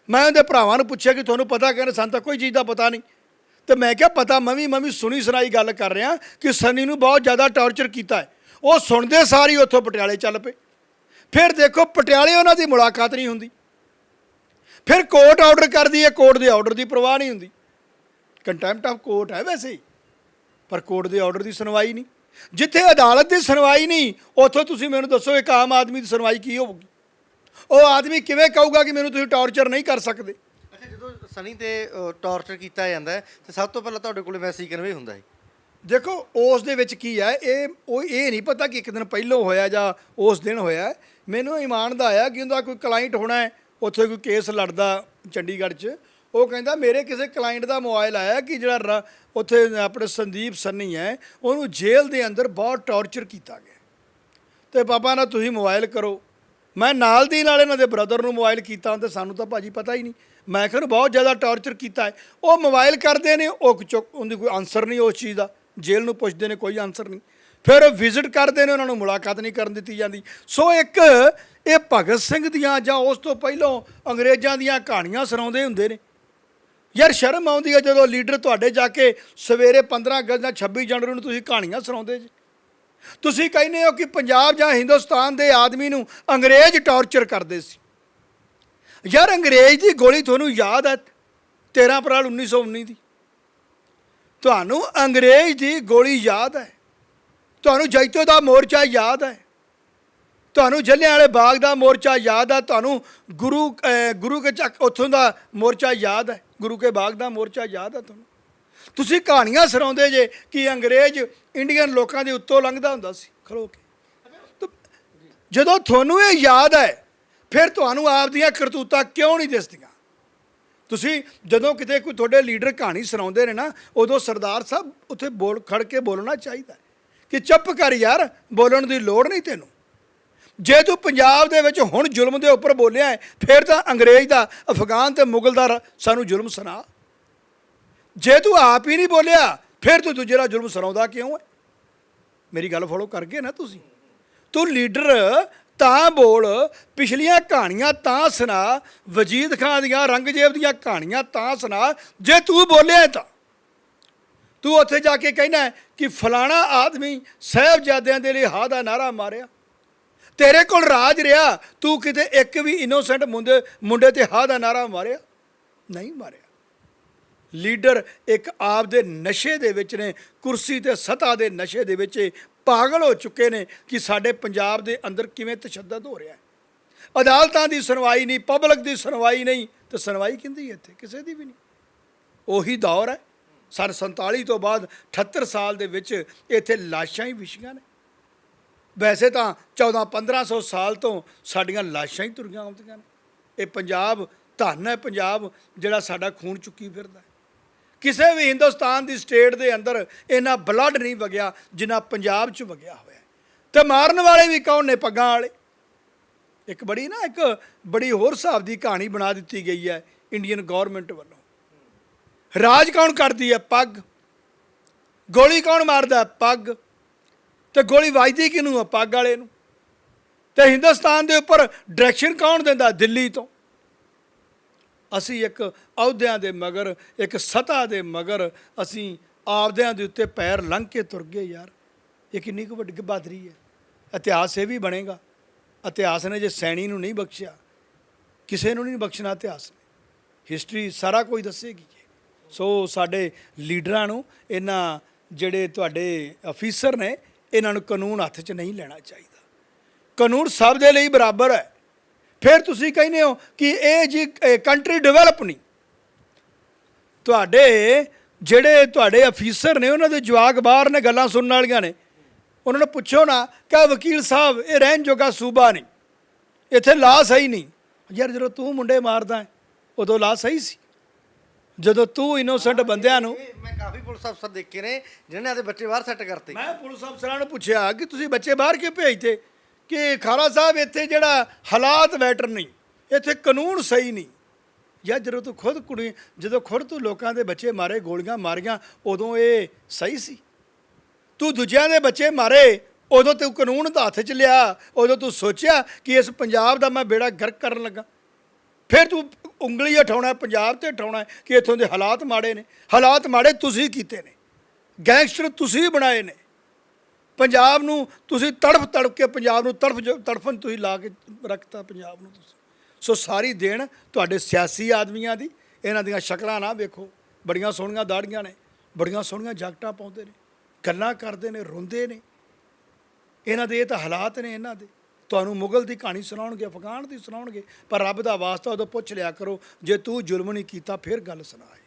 ਮੈਂ ਉਹਦੇ ਭਰਾਵਾਂ ਨੂੰ ਪੁੱਛਿਆ ਕਿ ਤੁਹਾਨੂੰ ਪਤਾ ਕਹਿੰਦੇ ਸਾਨੂੰ ਤਾਂ ਕੋਈ ਚੀਜ਼ ਦਾ ਪਤਾ ਨਹੀਂ। ਤੇ ਮੈਂ ਕਿਹਾ, ਪਤਾ, ਮੈਂ ਵੀ ਮੈਂ ਵੀ ਸੁਣੀ ਸੁਣਾਈ ਗੱਲ ਕਰ ਰਿਹਾ ਕਿ ਸਨੀ ਨੂੰ ਬਹੁਤ ਜ਼ਿਆਦਾ ਟਾਰਚਰ ਕੀਤਾ ਹੈ। ਉਹ ਸੁਣਦੇ ਸਾਰੀ ਉੱਥੋਂ ਪਟਿਆਲੇ ਚੱਲ ਪਏ। ਫਿਰ ਦੇਖੋ, ਪਟਿਆਲੇ ਉਹਨਾਂ ਦੀ ਮੁਲਾਕਾਤ ਨਹੀਂ ਹੁੰਦੀ। ਫਿਰ ਕੋਰਟ ਆਰਡਰ ਕਰਦੀ ਹੈ, ਕੋਰਟ ਦੇ ਆਰਡਰ ਦੀ ਪਰਵਾਹ ਨਹੀਂ ਹੁੰਦੀ। ਕੰਟੈਂਪਟ ਆਫ ਕੋਰਟ ਹੈ ਵੈਸੇ ਹੀ, ਪਰ ਕੋਰਟ ਦੇ ਆਰਡਰ ਦੀ ਸੁਣਵਾਈ ਨਹੀਂ। ਜਿੱਥੇ ਅਦਾਲਤ ਦੀ ਸੁਣਵਾਈ ਨਹੀਂ, ਉੱਥੋਂ ਤੁਸੀਂ ਮੈਨੂੰ ਦੱਸੋ ਇੱਕ ਆਮ ਆਦਮੀ ਦੀ ਸੁਣਵਾਈ ਕੀ ਹੋਊਗੀ? ਉਹ ਆਦਮੀ ਕਿਵੇਂ ਕਹੂਗਾ ਕਿ ਮੈਨੂੰ ਤੁਸੀਂ ਟਾਰਚਰ ਨਹੀਂ ਕਰ ਸਕਦੇ? ਅੱਛਾ ਜਦੋਂ ਸਨੀ ਤੇ ਟਾਰਚਰ ਕੀਤਾ ਜਾਂਦਾ ਹੈ ਤੇ ਸਭ ਤੋਂ ਪਹਿਲਾਂ ਤੁਹਾਡੇ ਕੋਲ ਮੈਸੇਜ ਕਨਵੇ ਹੁੰਦਾ ਹੈ ਦੇਖੋ ਉਸ ਦੇ ਵਿੱਚ ਕੀ ਹੈ ਇਹ ਉਹ ਇਹ ਨਹੀਂ ਪਤਾ ਕਿ ਇੱਕ ਦਿਨ ਪਹਿਲਾਂ ਹੋਇਆ ਜਾਂ ਉਸ ਦਿਨ ਹੋਇਆ ਮੈਨੂੰ ਇਮਾਨ ਦਾ ਆਇਆ ਕਿ ਉਹਦਾ ਕੋਈ ਕਲਾਇੰਟ ਹੋਣਾ ਹੈ ਉੱਥੇ ਕੋਈ ਕੇਸ ਲੜਦਾ ਚੰਡੀਗੜ੍ਹ 'ਚ। ਉਹ ਕਹਿੰਦਾ ਮੇਰੇ ਕਿਸੇ ਕਲਾਇੰਟ ਦਾ ਮੋਬਾਈਲ ਆਇਆ ਕਿ ਜਿਹੜਾ ਉੱਥੇ ਆਪਣੇ ਸੰਦੀਪ ਸੰਨੀ ਹੈ ਉਹਨੂੰ ਜੇਲ੍ਹ ਦੇ ਅੰਦਰ ਬਹੁਤ ਟੌਰਚਰ ਕੀਤਾ ਗਿਆ ਤੇ ਪਾਪਾ ਨਾ ਤੁਸੀਂ ਮੋਬਾਈਲ ਕਰੋ। ਮੈਂ ਨਾਲ ਦੀ ਨਾਲ ਇਹਨਾਂ ਦੇ ਬ੍ਰਦਰ ਨੂੰ ਮੋਬਾਈਲ ਕੀਤਾ ਤੇ ਸਾਨੂੰ ਤਾਂ ਭਾਜੀ ਪਤਾ ਹੀ ਨਹੀਂ। ਮੈਂ ਕਿਹਾ ਬਹੁਤ ਜ਼ਿਆਦਾ ਟੌਰਚਰ ਕੀਤਾ ਹੈ। ਉਹ ਮੋਬਾਈਲ ਕਰਦੇ ਨੇ, ਉਹ ਚੁੱਕ ਉਹਦੀ ਕੋਈ ਆਨਸਰ ਨਹੀਂ ਉਸ ਚੀਜ਼ ਦਾ। ਜੇਲ੍ਹ ਨੂੰ ਪੁੱਛਦੇ ਨੇ, ਕੋਈ ਆਨਸਰ ਨਹੀਂ। ਫਿਰ ਵਿਜ਼ਿਟ ਕਰਦੇ ਨੇ, ਉਹਨਾਂ ਨੂੰ ਮੁਲਾਕਾਤ ਨਹੀਂ ਕਰਨ ਦਿੱਤੀ ਜਾਂਦੀ। ਸੋ ਇੱਕ ਇਹ ਭਗਤ ਸਿੰਘ ਦੀਆਂ ਜਾਂ ਉਸ ਤੋਂ ਪਹਿਲਾਂ ਅੰਗਰੇਜ਼ਾਂ ਦੀਆਂ ਕਹਾਣੀਆਂ ਸੁਣਾਉਂਦੇ ਹੁੰਦੇ ਨੇ। ਯਾਰ ਸ਼ਰਮ ਆਉਂਦੀ ਹੈ ਜਦੋਂ ਲੀਡਰ ਤੁਹਾਡੇ ਜਾ ਕੇ ਸਵੇਰੇ 15 ਅਗਸਤ ਜਾਂ 26 ਜਨਵਰੀ ਨੂੰ ਤੁਸੀਂ ਕਹਾਣੀਆਂ ਸੁਣਾਉਂਦੇ ਜੀ। ਤੁਸੀਂ ਕਹਿੰਦੇ ਹੋ ਕਿ ਪੰਜਾਬ ਜਾਂ ਹਿੰਦੁਸਤਾਨ ਦੇ ਆਦਮੀ ਨੂੰ ਅੰਗਰੇਜ਼ ਟੌਰਚਰ ਕਰਦੇ ਸੀ। ਯਾਰ ਅੰਗਰੇਜ਼ ਦੀ ਗੋਲੀ ਤੁਹਾਨੂੰ ਯਾਦ ਹੈ 13 ਅਪ੍ਰੈਲ 1919 ਦੀ? ਤੁਹਾਨੂੰ ਅੰਗਰੇਜ਼ ਦੀ ਗੋਲੀ ਯਾਦ ਹੈ। ਤੁਹਾਨੂੰ ਜੈਤੋ ਦਾ ਮੋਰਚਾ ਯਾਦ ਹੈ। ਤੁਹਾਨੂੰ ਜੱਲਿਆਂ ਵਾਲੇ ਬਾਗ ਦਾ ਮੋਰਚਾ ਯਾਦ ਹੈ। ਤੁਹਾਨੂੰ ਗੁਰੂ ਗੁਰੂ ਕੇ ਚੱਕ, ਉੱਥੋਂ ਦਾ ਮੋਰਚਾ ਯਾਦ ਹੈ। ਗੁਰੂ ਕੇ ਬਾਗ ਦਾ ਮੋਰਚਾ ਯਾਦ ਹੈ ਤੁਹਾਨੂੰ। ਤੁਸੀਂ ਕਹਾਣੀਆਂ ਸੁਣਾਉਂਦੇ ਜੇ ਕਿ ਅੰਗਰੇਜ਼ ਇੰਡੀਅਨ ਲੋਕਾਂ ਦੇ ਉੱਤੋਂ ਲੰਘਦਾ ਹੁੰਦਾ ਸੀ। ਖਲੋ ਕੇ। ਜਦੋਂ ਤੁਹਾਨੂੰ ਇਹ ਯਾਦ ਹੈ ਫਿਰ ਤੁਹਾਨੂੰ ਆਪ ਦੀਆਂ ਕਰਤੂਤਾਂ ਕਿਉਂ ਨਹੀਂ ਦਿਸਦੀਆਂ? ਤੁਸੀਂ ਜਦੋਂ ਕਿਤੇ ਕੋਈ ਤੁਹਾਡੇ ਲੀਡਰ ਕਹਾਣੀ ਸੁਣਾਉਂਦੇ ਨੇ ਨਾ ਉਦੋਂ ਸਰਦਾਰ ਸਾਹਿਬ ਉੱਥੇ ਬੋਲ ਖੜ ਕੇ ਬੋਲਣਾ ਚਾਹੀਦਾ ਕਿ ਚੁੱਪ ਕਰ ਯਾਰ ਬੋਲਣ ਦੀ ਲੋੜ ਨਹੀਂ ਤੈਨੂੰ। ਜੇ ਤੂੰ ਪੰਜਾਬ ਦੇ ਵਿੱਚ ਹੁਣ ਜ਼ੁਲਮ ਦੇ ਉੱਪਰ ਬੋਲਿਆ ਹੈ, ਫਿਰ ਤਾਂ ਅੰਗਰੇਜ਼ ਦਾ ਅਫਗਾਨ ਤੇ ਮੁਗਲ ਦਾ ਸਾਨੂੰ ਜ਼ੁਲਮ ਸੁਣਾ। ਜੇ ਤੂੰ ਆਪ ਹੀ ਨਹੀਂ ਬੋਲਿਆ, ਫਿਰ ਤੂੰ ਦੂਜੇ ਦਾ ਜ਼ੁਲਮ ਸੁਣਾਉਂਦਾ ਕਿਉਂ ਹੈ? ਮੇਰੀ ਗੱਲ ਫੋਲੋ ਕਰ ਗਏ ਨਾ ਤੁਸੀਂ। ਤੂੰ ਲੀਡਰ, ਤਾਂ ਬੋਲ, ਪਿਛਲੀਆਂ ਕਹਾਣੀਆਂ ਤਾਂ ਸੁਣਾ, ਵਜੀਦ ਖਾਨ ਦੀਆਂ, ਰੰਗਜੇਬ ਦੀਆਂ ਕਹਾਣੀਆਂ ਤਾਂ ਸੁਣਾ, ਜੇ ਤੂੰ ਬੋਲਿਆ ਤਾਂ। ਤੂੰ ਉੱਥੇ ਜਾ ਕੇ ਕਹਿਣਾ ਕਿ ਫਲਾਣਾ ਆਦਮੀ ਸਾਹਿਬਜ਼ਾਦਿਆਂ ਦੇ ਲਈ ਹਾ ਦਾ ਨਾਰਾ ਮਾਰਿਆ। ਤੇਰੇ ਕੋਲ ਰਾਜ ਰਿਹਾ, ਤੂੰ ਕਿਤੇ ਇੱਕ ਵੀ ਇਨੋਸੈਂਟ ਮੁੰਡੇ ਮੁੰਡੇ ਤੇ ਹਾ ਦਾ ਨਾਰਾ ਮਾਰਿਆ? ਨਹੀਂ ਮਾਰਿਆ। ਲੀਡਰ ਇੱਕ ਆਪ ਦੇ ਨਸ਼ੇ ਦੇ ਵਿੱਚ ਨੇ, ਕੁਰਸੀ ਤੇ ਸਤਾ ਦੇ ਨਸ਼ੇ ਦੇ ਵਿੱਚ ਇਹ ਪਾਗਲ ਹੋ ਚੁੱਕੇ ਨੇ ਕਿ ਸਾਡੇ ਪੰਜਾਬ ਦੇ ਅੰਦਰ ਕਿਵੇਂ ਤਸ਼ੱਦਦ ਹੋ ਰਿਹਾ ਹੈ। ਅਦਾਲਤਾਂ ਦੀ ਸੁਣਵਾਈ ਨਹੀਂ, ਪਬਲਿਕ ਦੀ ਸੁਣਵਾਈ ਨਹੀਂ, ਤੇ ਸੁਣਵਾਈ ਕਿੰਦੀ ਇੱਥੇ? ਕਿਸੇ ਦੀ ਵੀ ਨਹੀਂ। ਉਹੀ ਦੌਰ ਹੈ। ਸਨ 47 ਤੋਂ ਬਾਅਦ 78 ਸਾਲ ਦੇ ਵਿੱਚ ਇੱਥੇ ਲਾਸ਼ਾਂ ਹੀ ਵਿਛੀਆਂ ਨੇ। ਵੈਸੇ ਤਾਂ 14 1500 ਸਾਲ ਤੋਂ ਸਾਡੀਆਂ ਲਾਸ਼ਾਂ ਹੀ ਤੁਰੀਆਂ ਆਉਂਦੀਆਂ ਨੇ। ਇਹ ਪੰਜਾਬ ਧੰਨ ਹੈ, ਪੰਜਾਬ ਜਿਹੜਾ ਸਾਡਾ ਖੂਨ ਚੁੱਕੀ ਫਿਰਦਾ ਕਿਸੇ ਵੀ ਹਿੰਦੁਸਤਾਨ ਦੀ ਸਟੇਟ ਦੇ ਅੰਦਰ ਇੰਨਾ ਬਲੱਡ ਨਹੀਂ ਵਗਿਆ ਜਿੰਨਾ ਪੰਜਾਬ 'ਚ ਵਗਿਆ ਹੋਇਆ ਹੈ। ਤੇ ਮਾਰਨ ਵਾਲੇ ਵੀ ਕੌਣ ਨੇ ਪੱਗਾਂ ਵਾਲੇ? ਇੱਕ ਬੜੀ ਨਾ, ਇੱਕ ਬੜੀ ਹੋਰ ਹਿਸਾਬ ਦੀ ਕਹਾਣੀ ਬਣਾ ਦਿੱਤੀ ਗਈ ਹੈ ਇੰਡੀਅਨ ਗਵਰਨਮੈਂਟ ਵੱਲੋਂ। ਰਾਜ ਕੌਣ ਕਰਦੀ ਹੈ? ਪੱਗ। ਗੋਲੀ ਕੌਣ ਮਾਰਦਾ? ਪੱਗ। ਤੇ ਗੋਲੀ ਵੱਜਦੀ ਕਿਹਨੂੰ ਆ? ਪੱਗ ਵਾਲੇ ਨੂੰ। ਤੇ ਹਿੰਦੁਸਤਾਨ ਦੇ ਉੱਪਰ ਡਾਇਰੈਕਸ਼ਨ ਕੌਣ ਦਿੰਦਾ? ਦਿੱਲੀ ਤੋਂ। ਅਸੀਂ ਇੱਕ ਅਹੁਦਿਆਂ ਦੇ ਮਗਰ, ਇੱਕ ਸਤਾ ਦੇ ਮਗਰ ਅਸੀਂ ਆਪਦਿਆਂ ਦੇ ਉੱਤੇ ਪੈਰ ਲੰਘ ਕੇ ਤੁਰ ਗਏ ਯਾਰ। ਇਹ ਕਿੰਨੀ ਕੁ ਵੱਡੀ ਬਹਾਦਰੀ ਹੈ। ਇਤਿਹਾਸ ਇਹ ਵੀ ਬਣੇਗਾ। ਇਤਿਹਾਸ ਨੇ ਜੇ ਸੈਣੀ ਨੂੰ ਨਹੀਂ ਬਖਸ਼ਿਆ, ਕਿਸੇ ਨੂੰ ਨਹੀਂ ਬਖਸ਼ਣਾ ਇਤਿਹਾਸ ਨੇ। ਹਿਸਟਰੀ ਸਾਰਾ ਕੁਝ ਦੱਸੇਗੀ ਸੋ ਸਾਡੇ ਲੀਡਰਾਂ ਨੂੰ, ਇਹਨਾਂ ਜਿਹੜੇ ਤੁਹਾਡੇ ਅਫੀਸਰ ਨੇ, ਇਹਨਾਂ ਨੂੰ ਕਾਨੂੰਨ ਹੱਥ 'ਚ ਨਹੀਂ ਲੈਣਾ ਚਾਹੀਦਾ। ਕਾਨੂੰਨ ਸਭ ਦੇ ਲਈ ਬਰਾਬਰ ਹੈ। ਫਿਰ ਤੁਸੀਂ ਕਹਿੰਦੇ ਹੋ ਕਿ ਇਹ ਜੀ ਕੰਟਰੀ ਡਿਵੈਲਪ ਨਹੀਂ। ਤੁਹਾਡੇ ਜਿਹੜੇ ਤੁਹਾਡੇ ਅਫੀਸਰ ਨੇ ਉਹਨਾਂ ਦੇ ਜਵਾਕ ਬਾਹਰ ਨੇ ਗੱਲਾਂ ਸੁਣਨ ਵਾਲੀਆਂ ਨੇ। ਉਹਨਾਂ ਨੂੰ ਪੁੱਛੋ ਨਾ ਕਿ ਵਕੀਲ ਸਾਹਿਬ ਇਹ ਰਹਿਣ ਜੋਗਾ ਸੂਬਾ ਨਹੀਂ। ਇੱਥੇ ਲਾ ਸਹੀ ਨਹੀਂ। ਯਾਰ ਜਦੋਂ ਤੂੰ ਮੁੰਡੇ ਮਾਰਦਾ ਉਦੋਂ ਲਾ ਸਹੀ ਸੀ। ਜਦੋਂ ਤੂੰ ਇਨੋਸੈਂਟ ਬੰਦਿਆਂ ਨੂੰ ਮੈਂ ਕਾਫੀ ਪੁਲਿਸ ਅਫਸਰ ਦੇਖੇ ਨੇ ਜਿਨ੍ਹਾਂ ਨੇ ਆਦੇ ਬੱਚੇ ਬਾਹਰ ਸੈੱਟ ਕਰਤੇ। ਮੈਂ ਪੁਲਿਸ ਅਫਸਰਾਂ ਨੂੰ ਪੁੱਛਿਆ ਕਿ ਤੁਸੀਂ ਬੱਚੇ ਬਾਹਰ ਕਿਉਂ ਭੇਜਦੇ ਕਿ ਖਾਰਾ ਸਾਹਿਬ ਇੱਥੇ ਜਿਹੜਾ ਹਾਲਾਤ ਬੈਟਰ ਨਹੀਂ, ਇੱਥੇ ਕਾਨੂੰਨ ਸਹੀ ਨਹੀਂ। ਜਾਂ ਜਦੋਂ ਤੂੰ ਖੁਦ ਕੁੜੀ, ਜਦੋਂ ਖੁਦ ਤੂੰ ਲੋਕਾਂ ਦੇ ਬੱਚੇ ਮਾਰੇ, ਗੋਲੀਆਂ ਮਾਰੀਆਂ, ਉਦੋਂ ਇਹ ਸਹੀ ਸੀ। ਤੂੰ ਦੂਜਿਆਂ ਦੇ ਬੱਚੇ ਮਾਰੇ, ਉਦੋਂ ਤੂੰ ਕਾਨੂੰਨ ਦਾ ਹੱਥ 'ਚ ਲਿਆ, ਉਦੋਂ ਤੂੰ ਸੋਚਿਆ ਕਿ ਇਸ ਪੰਜਾਬ ਦਾ ਮੈਂ ਬੇੜਾ ਗਰਕ ਕਰਨ ਲੱਗਾ। ਫਿਰ ਤੂੰ ਉਂਗਲੀ ਉਠਾਉਣਾ, ਪੰਜਾਬ ਤੇ ਉਠਾਉਣਾ ਕਿ ਇੱਥੋਂ ਦੇ ਹਾਲਾਤ ਮਾੜੇ ਨੇ। ਹਾਲਾਤ ਮਾੜੇ ਤੁਸੀਂ ਕੀਤੇ ਨੇ। ਗੈਂਗਸਟਰ ਤੁਸੀਂ ਬਣਾਏ ਨੇ। ਪੰਜਾਬ ਨੂੰ ਤੁਸੀਂ ਤੜਫ ਤੜਫ ਕੇ ਪੰਜਾਬ ਨੂੰ ਤੜਫ ਜੋ- ਤੜਫਨ ਤੁਸੀਂ ਲਾ ਕੇ ਰੱਖਤਾ ਪੰਜਾਬ ਨੂੰ ਤੁਸੀਂ। ਸੋ ਸਾਰੀ ਦੇਣ ਤੁਹਾਡੇ ਸਿਆਸੀ ਆਦਮੀਆਂ ਦੀ। ਇਹਨਾਂ ਦੀਆਂ ਸ਼ਕਲਾਂ ਨਾ ਵੇਖੋ। ਬੜੀਆਂ ਸੋਹਣੀਆਂ ਦਾੜੀਆਂ ਨੇ। ਬੜੀਆਂ ਸੋਹਣੀਆਂ ਜੈਕਟਾਂ ਪਾਉਂਦੇ ਨੇ। ਗੱਲਾਂ ਕਰਦੇ ਨੇ, ਰੋਂਦੇ ਨੇ। ਇਹਨਾਂ ਦੇ ਇਹ ਤਾਂ ਹਾਲਾਤ ਨੇ ਇਹਨਾਂ ਦੇ। ਤੁਹਾਨੂੰ ਮੁਗਲ ਦੀ ਕਹਾਣੀ ਸੁਣਾਉਣਗੇ, ਅਫਗਾਨ ਦੀ ਸੁਣਾਉਣਗੇ, ਪਰ ਰੱਬ ਦਾ ਵਾਸਤਾ ਉਦੋਂ ਪੁੱਛ ਲਿਆ ਕਰੋ, ਜੇ ਤੂੰ ਜ਼ੁਲਮ ਨਹੀਂ ਕੀਤਾ, ਫਿਰ ਗੱਲ ਸੁਣਾਏ